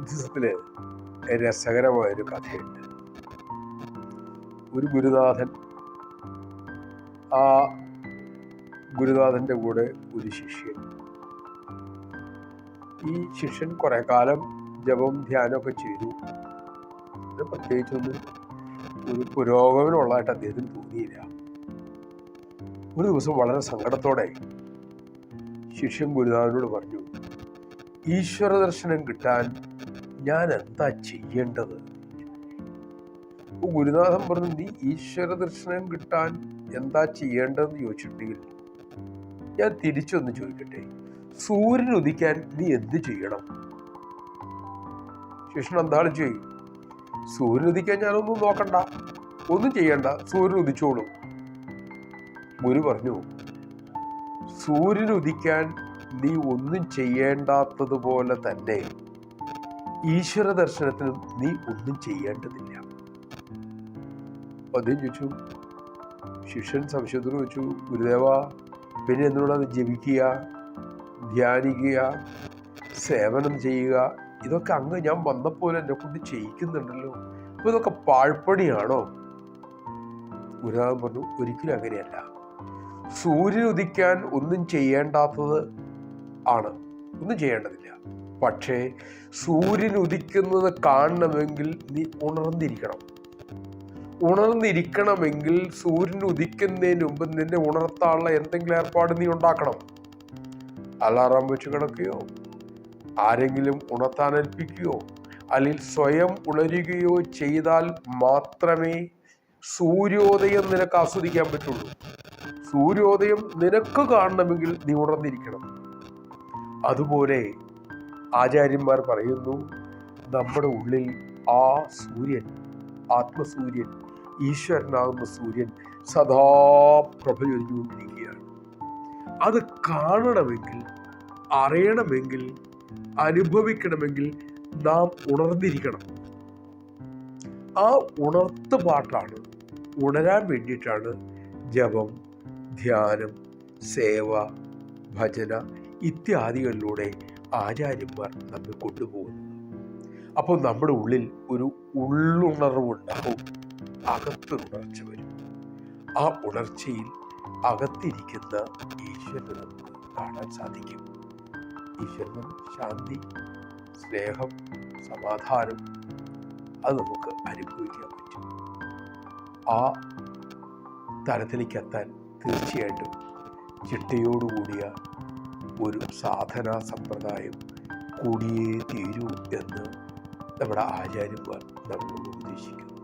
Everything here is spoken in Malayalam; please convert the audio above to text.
ഇതിഹാസത്തിൽ രസകരമായൊരു കഥയുണ്ട്. ഒരു ഗുരുനാഥൻ ആ ഗുരുനാഥന്റെ കൂടെ ഒരു ശിഷ്യൻ. ഈ ശിഷ്യൻ കുറെ കാലം ജപം ധ്യാനമൊക്കെ ചെയ്തു. ഇത് പ്രത്യേകിച്ചൊന്നും ഒരു പുരോഗമനമുള്ളതായിട്ട് അദ്ദേഹത്തിന് തോന്നിയില്ല. ഒരു ദിവസം വളരെ സങ്കടത്തോടെ ശിഷ്യൻ ഗുരുനാഥനോട് പറഞ്ഞു ഈശ്വര ദർശനം കിട്ടാൻ ഞാൻ എന്താ ചെയ്യേണ്ടത്? ഗുരുനാഥൻ പറഞ്ഞു നീ ഈശ്വര ദർശനം കിട്ടാൻ എന്താ ചെയ്യേണ്ടതെന്ന് ചോദിച്ചിട്ടുണ്ടെങ്കിൽ ഞാൻ തിരിച്ചൊന്ന് ചോദിക്കട്ടെ. സൂര്യൻ ഉദിക്കാൻ നീ എന്ത് ചെയ്യണം? ശിഷ്ണൻ എന്താണ് ചെയ്യും സൂര്യൻ ഉദിക്കാൻ ഞാനൊന്നും നോക്കണ്ട. ഒന്നും ചെയ്യണ്ട. സൂര്യൻ ഉദിച്ചോളും. ഗുരു പറഞ്ഞു സൂര്യൻ ഉദിക്കാൻ നീ ഒന്നും ചെയ്യേണ്ടാത്തതുപോലെ തന്നെ ഈശ്വര ദർശനത്തിൽ നീ ഒന്നും ചെയ്യേണ്ടതില്ല. അദ്ദേഹം ചോദിച്ചു. ശിഷ്യൻ സംശയത്തിന് ചോദിച്ചു ഗുരുദേവ പിന്നെ എന്നോടത് ജപിക്കുക ധ്യാനിക്കുക സേവനം ചെയ്യുക? ഇതൊക്കെ അങ്ങ് ഞാൻ വന്നപ്പോലെ എന്നെ കൊണ്ട് ചെയ്യിക്കുന്നുണ്ടല്ലോ. അപ്പൊ ഇതൊക്കെ പാഴ്പ്പണിയാണോ ഗുരുനാഥൻ പറഞ്ഞു ഒരിക്കലും അങ്ങനെയല്ല. സൂര്യൻ ഉദിക്കാൻ ഒന്നും ചെയ്യേണ്ടാത്തത് ആണ്. ഒന്നും ചെയ്യേണ്ടതില്ല. പക്ഷേ സൂര്യൻ ഉദിക്കുന്നത് കാണണമെങ്കിൽ നീ ഉണർന്നിരിക്കണം. ഉണർന്നിരിക്കണമെങ്കിൽ സൂര്യൻ ഉദിക്കുന്നതിന് മുമ്പ് നിന്നെ ഉണർത്താനുള്ള എന്തെങ്കിലും ഏർപ്പാട് നീ ഉണ്ടാക്കണം. അലാറാം വെച്ച് കിടക്കുകയോ ആരെങ്കിലും ഉണർത്താൻ ഏൽപ്പിക്കുകയോ അല്ലെങ്കിൽ സ്വയം ഉണരുകയോ ചെയ്താൽ മാത്രമേ സൂര്യോദയം നിനക്ക് ആസ്വദിക്കാൻ പറ്റുള്ളൂ. സൂര്യോദയം നിനക്ക് കാണണമെങ്കിൽ നീ ഉണർന്നിരിക്കണം. അതുപോലെ ആചാര്യന്മാർ പറയുന്നു നമ്മുടെ ഉള്ളിൽ ആ സൂര്യൻ ആത്മസൂര്യൻ ഈശ്വരനാകുന്ന സൂര്യൻ സദാ പ്രഭചൊരിഞ്ഞുകൊണ്ടിരിക്കുകയാണ് അത് കാണണമെങ്കിൽ അറിയണമെങ്കിൽ അനുഭവിക്കണമെങ്കിൽ നാം ഉണർന്നിരിക്കണം. ആ ഉണർത്ത് പാട്ടാണ് ഉണരാൻ വേണ്ടിയിട്ടാണ് ജപം ധ്യാനം സേവ ഭജന ഇത്യാദികളിലൂടെ ആചാര്യന്മാർ നമ്മെ കൊണ്ടുപോകുന്നത് അപ്പോൾ നമ്മുടെ ഉള്ളിൽ ഒരു ഉള്ളുണർവുണ്ടാവും അകത്തൊരുണർച്ച വരും. ആ ഉണർച്ചയിൽ അകത്തിരിക്കുന്ന ഈശ്വരനെ നമുക്ക് കാണാൻ സാധിക്കും. ഈശ്വരനും ശാന്തി സ്നേഹം സമാധാനം അത് നമുക്ക് അനുഭവിക്കാൻ പറ്റും. ആ തലത്തിലേക്ക് എത്താൻ തീർച്ചയായിട്ടും ചിട്ടയോടുകൂടിയ ഒരു സാധനാ സമ്പ്രദായം കൂടിയേ തീരൂ എന്ന് നമ്മുടെ ആചാര്യന്മാർ നമ്മൾ ഉപദേശിക്കുന്നു.